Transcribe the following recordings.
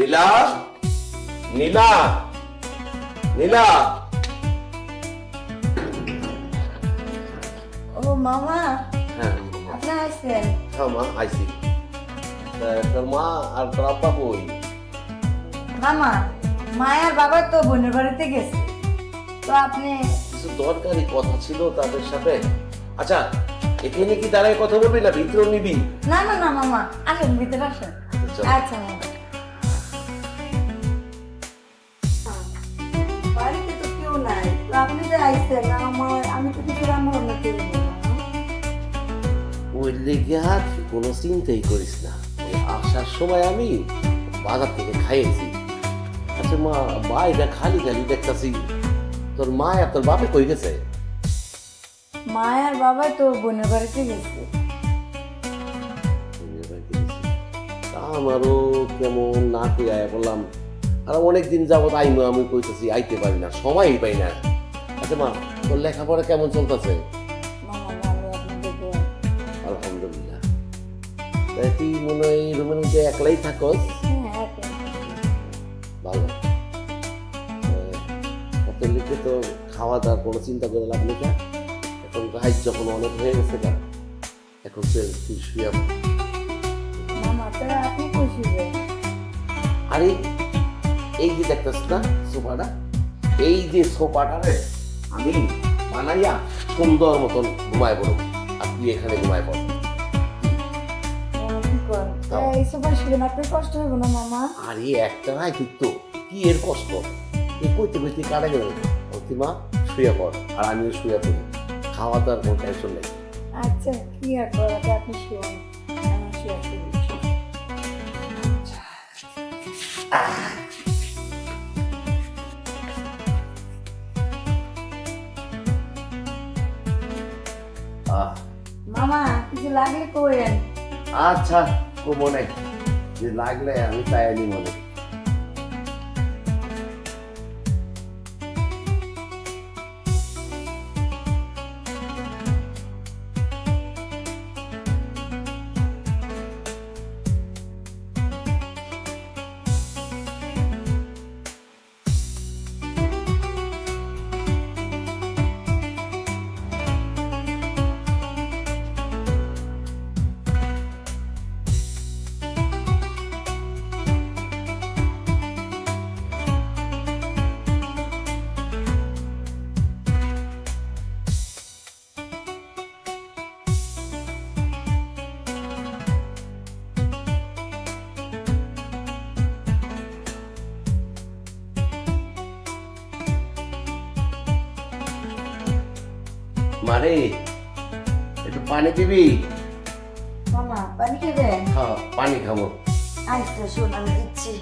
নীলা? নীলা? নীলা? ও মামা হ্যাঁ আপনি আসছেন হ্যাঁ মা আইসি তোর মা আর তোর আব্বা কই? মামা মায়ার বাবা তো বোনের বাড়িতে গেছে। তো আপনি কিছু দরকারি কথা ছিল তাদের সাথে? আচ্ছা এখানে কি দাঁড়ায় কথা বলবি না? ভিতরে নিবি? না না না মামা আসেন ভিতরে আসেন। আচ্ছা। আচ্ছা মামা। আপনি যে আইসেন আমার আমি তো কিছু রান্না বান্না করি না, মামা। ওই লেগে আর কোনো চিন্তাই করিস না। ওই আসার সময় আমি বাজার থেকে খাইয়েছি। আচ্ছা মা বাইরে খালি খালি দেখতাছি। তোর মা আর তোর বাপে কই গেছে? মায়ার বাবা তো বোনের বাড়িতে গেছে। আমারও কেমন না বললাম। আর অনেকদিন যাবত আইমু আমি কইতেছি আইতে পারি না সময়ই পাই না। আচ্ছা মা, তোর লেখাপড়া কেমন চলতেছে? আলহামদুলিল্লাহ। তাই তুই মনে হয় রুমের মধ্যে একলাই থাকস? ভালো। লিখে তো খাওয়া দাওয়ার কোনো চিন্তা করে লাভ নেই এখন হাইট যখন অনেক হয়ে গেছে গা এখন সে তুই আরে, এই যে দেখতেছ না সোফাটা? এই যে সোফাটা রে আমি বানাইয়া সুন্দর মতন ঘুমায় পড়ো আর তুই এখানে ঘুমায় পড়। আপনার কষ্ট হবে না মামা? আরে একটা নাই তুই তো। কি এর কষ্ট? এই কইতে কইতে কাটা গেল। অতিমা শুয়ে পড়। আর আমিও শুয়ে পড়ি। খাওয়া দাওয়ার কোনো টেনশন নেই। আচ্ছা কি আর করাতে আপনি আমি শুয়ে শুয়ে মামা কিছু লাগলে করেন আচ্ছা কো মনে যে লাগলে আমি তাই আনি মনে মারে? একটু পানি দিবি? মামা পানি খেবেন হ্যাঁ পানি খাব। আচ্ছা শোন আমি দিচ্ছি।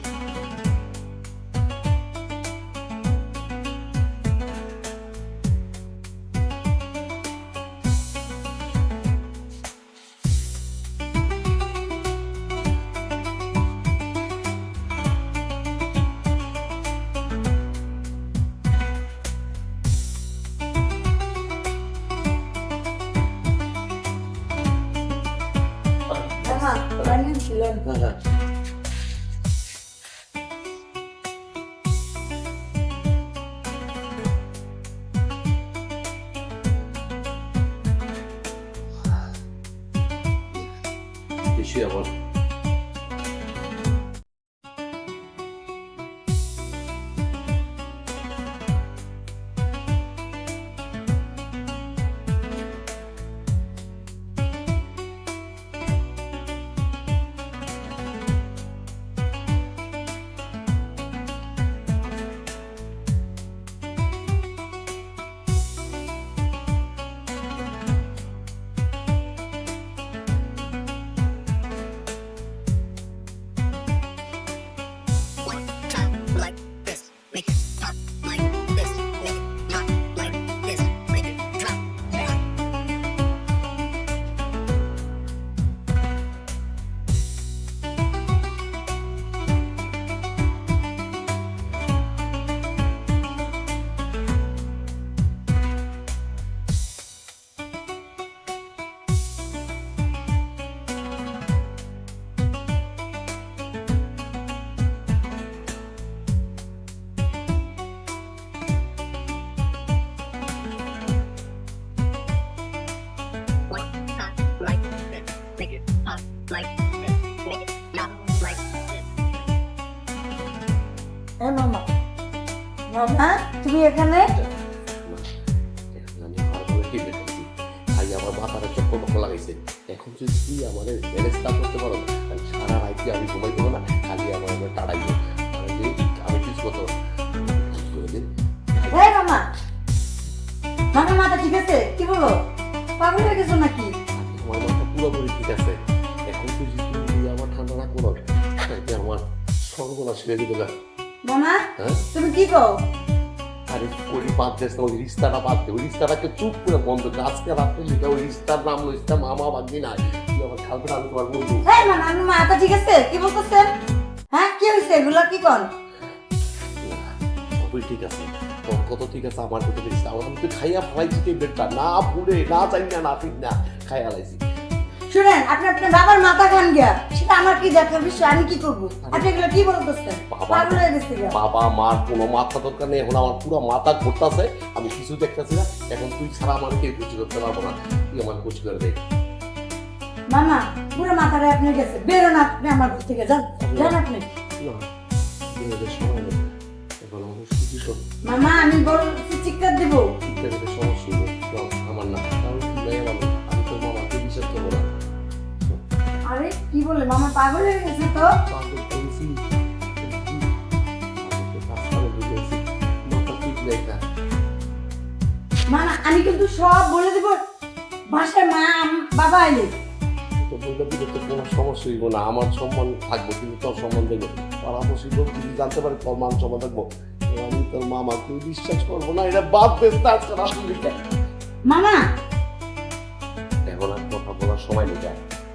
পানি ছিলেন হ্যাঁ হ্যাঁ মামা তুমি এখানে? আমার মাথাটা চক্কর লাগাইছে। যদি আমার ম্যানেজ না করতে পারো সারা রাইতে আমি ঘুমাই দেবো না? খালি আমার আমার তাড়াইবো আমি কিছু করতে করে দিন মামা মামা মাথা ঠিক আছে? কি বলো পাগল হয়ে গেছো নাকি? আমার মাথা পুরোপুরি ঠিক আছে। এখন তুই যদি আমার ঠান্ডা না করো আমার সর্বনাশ হয়ে যাবে। মামা হ্যাঁ? তুমি কি কও? আরে করি বাদ দেস না ওই রিস্তাটা বাদ দে ওই রিস্তাটাকে চুপ করে বন্ধ কর আজকে রাত্রে লিখে ওই রিস্তার নাম রিস্তা মামা বাগি নাই। তুই আমার খালবে না আমি তোমার বন্ধু। হ্যাঁ মামা আমি মাথা ঠিক আছে? কি বলতেছেন? হ্যাঁ কি হয়েছে এগুলো কি কন? সবই ঠিক আছে তোর কত ঠিক আছে আমার কত ঠিক আছে আমার আমি খাইয়া ফেলাইছি তুই বেটটা না পুড়ে না চাই না না ঠিক না খাইয়া লাইছি শুনেন আপনি আপনার বাবার মাথা খান গিয়া। আমার কি দেখার বিষয়? আমি কি করব? আপনি এগুলো কি বলতেছেন বাবা। পাগল হয়ে গেছে বাবা মার কোনো মাথা দরকার নেই। এখন আমার পুরো মাথা ঘুরতেছে। আমি কিছু দেখতেছি না। এখন তুই ছাড়া আমার কেউ কিছু করতে পারব না। তুই আমার কুচি করে দে। মামা পুরো মাথাটা আপনি গেছে বেরোন আপনি আমার ঘর থেকে যান। যান আপনি। মামা আমি বলছি চিৎকার দিব। সমস্যা আমার না। আরে কি বলে মামা পাগল হয়ে গেছে তো? না আমি কিন্তু সব বলে দেব। বাসায় মা বাবা আইলে তো বলতে দিলে তো কোনো সমস্যা হইব না। আমার সম্মান থাকব কিন্তু তোর সম্মান দেবো। পরামর্শ লোক যদি জানতে পারে তোর মান সম্মান থাকব আমি তোর মামা তুই বিশ্বাস করব না এটা বাদ বেশ তার ছাড়া আসলে কি? মামা! এখন আর কথা বলার সময় নেই।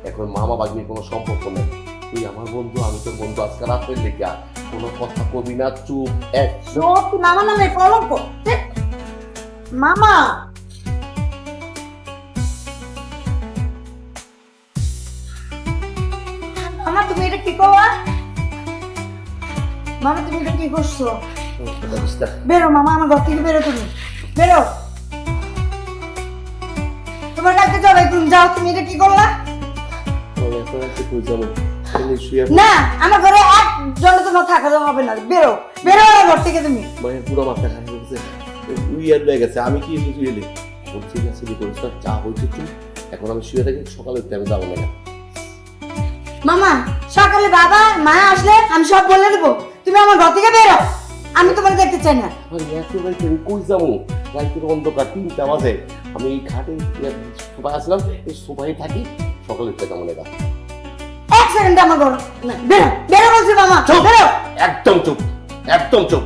এখন মামা বাগনির কোনো সম্পর্ক নেই। তুই আমার বন্ধু, আমি তোর বন্ধু, আজকে রাতের আয়। কোনো কথা কবি না, চুপ, এক। সত্যি মামা নামে কলঙ্ক। মামা। মামা, তুমি এটা কি করবা মামা, তুমি এটা কি করছ? বেরো, মামা, আমার ঘর থেকে বেরো তুমি। বেরো। তোমার কাছে যাবে তুমি যাও, তুমি এটা কি করলা? না আমার ঘরে এক জন্য তোমার থাকা হবে না। বেরো বেরো আমার ঘর থেকে তুমি। মায়ের পুরো মাথা খারাপ হয়ে গেছে। তুই আর লেগে গেছে আমি কি করিস চা হয়েছে তুই এখন আমি শুয়ে থাকি সকালে উঠতে আমি যাব না মামা সকালে বাবা মা আসলে আমি সব বলে দেবো। তুমি আমার ঘর থেকে বেরো। আমি তোমার দেখতে চাই না। আরে রাইতে কই যাব? রাইতের অন্ধকার তিনটা বাজে। আমি এই খাটে সোফায় আসলাম। এই সোফায় থাকি। সকালে উঠতে কেমন এটা এক সেকেন্ড আমার ঘর বেরো বেরো বলছি মামা চুপ বেরো। একদম চুপ একদম চুপ।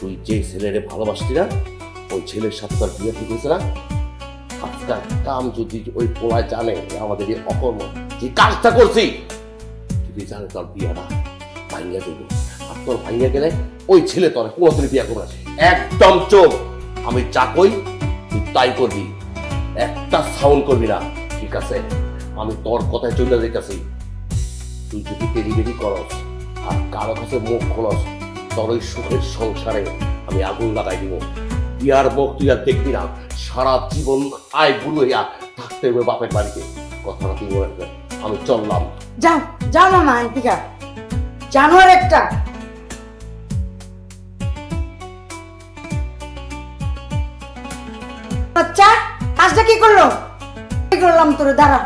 তুই যে ছেলেরে ভালোবাসতি না ওই ছেলের সাথে তার বিয়ে ঠিক হয়েছে না? আজকাল কাম যদি ওই পোলায় জানে আমাদের এই অকর্ম যে কাজটা করছি যদি জানে তোর বিয়েটা ভাঙিয়া দেবে। আর তোর ভাঙিয়া গেলে ওই ছেলে তোর কোনোদিন বিয়ে করবে একদম চোখ আমি যা কই তুই তাই করবি। একটা সাউন্ড করবি না ঠিক আছে? আমি তোর কথায় চলে যেতেছি তুই যদি দেরি করস আর কারও কাছে মুখ খোলস, তোর ওই সুখের সংসারে আমি আগুন লাগাই দিব। বিয়ার মুখ তুই আর দেখবি না। সারা জীবন আয় বুড়ো হইয়া থাকতে হবে বাপের বাড়িতে। কথাটা তুই রাখবে। আমি চললাম। যাও যাও মামা আন্টিকা। জানোয়ার একটা। আচ্ছা কাজটা কি করল? কি করলাম তোর, দাঁড়া।